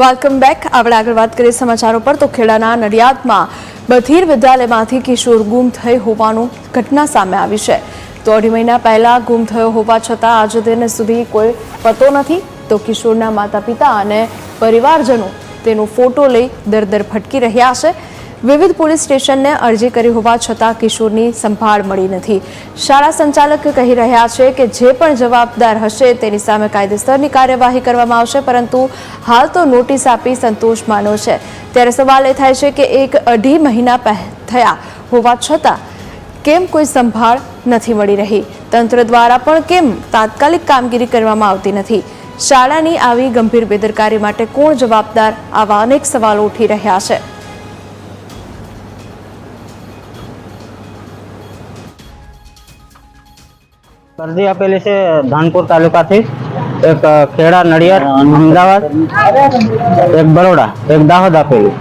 Welcome back આપણે આગળ વાત કરીએ સમાચારો પર તો ખેડાના નડિયાદમાં બધીર વિદ્યાલયમાંથી કિશોર ગુમ થઈ હોવાનું ઘટના સામે આવી છે. તો અઢી મહિના પહેલાં ગુમ થયો હોવા છતાં આજે તેને સુધી કોઈ પતો નથી. તો કિશોરના માતા પિતા અને પરિવારજનો તેનો ફોટો લઈ દર દર ભટકી રહ્યા છે. વિવિધ પોલીસ સ્ટેશનને અરજી કરી હોવા છતાં કિશોરની સંભાળ મળી નથી. શાળા સંચાલક કહી રહ્યા છે કે જે પણ જવાબદાર હશે તેની સામે કાયદેસરની કાર્યવાહી કરવામાં આવશે, પરંતુ હાલ તો નોટિસ આપી સંતોષ માનો છે. ત્યારે સવાલ એ થાય છે કે એક અઢી મહિના થયા હોવા છતાં કેમ કોઈ સંભાળ નથી મળી રહી? તંત્ર દ્વારા પણ કેમ તાત્કાલિક કામગીરી કરવામાં આવતી નથી? શાળાની આવી ગંભીર બેદરકારી માટે કોણ જવાબદાર? આવા અનેક સવાલો ઉઠી રહ્યા છે. અરજી આપેલી છે ધાનપુર તાલુકાથી. એક ખેડા નડિયાદ અમદાવાદ એક બરોડા એક દાહોદ આપેલી.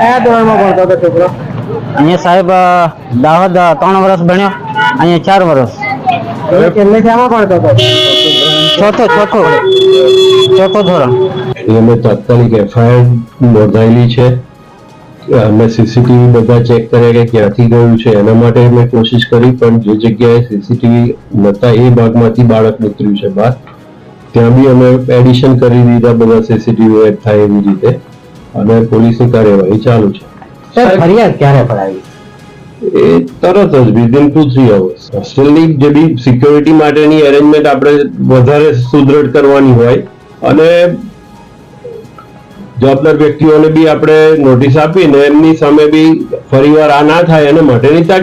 કયા ધોરણમાં ભણતો હતો છોકરો? અહીંયા સાહેબ દાહોદ ત્રણ વર્ષ ભણ્યો અહીંયા ચાર વર્ષ છેલ્લે શામાં ભણતો હતો? ચોથો ચોથો ચોથો ધોરણ. અમે તાત્કાલિક એફઆઈઆર નોંધાયેલી છે. અમે સીસીટીવી બધા ચેક કર્યા કે ક્યાંથી ગયું છે એના માટે મેં કોશિશ કરી પણ જે જગ્યાએ સીસીટીવી નતા એ ભાગમાંથી બાળક નીકળ્યું છે બહાર. ત્યાં બી અમે એડિશન કરી દીધા બધા સીસીટીવી એડ થાય એવી રીતે અને પોલીસની કાર્યવાહી ચાલુ છે. ફરિયાદ ક્યારે પડાવી? એ તરત જ વિધિન ટુ થ્રી અવર્સ હોસ્ટેલની જે બી સિક્યોરિટી માટેની અરેન્જમેન્ટ આપણે વધારે સુદૃઢ કરવાની હોય અને જવાબદાર વ્યક્તિઓને બી આપણે નોટિસ આપીને એમની સામે બી ફરીવાર આ ના થાય એના માટેની તાકીદ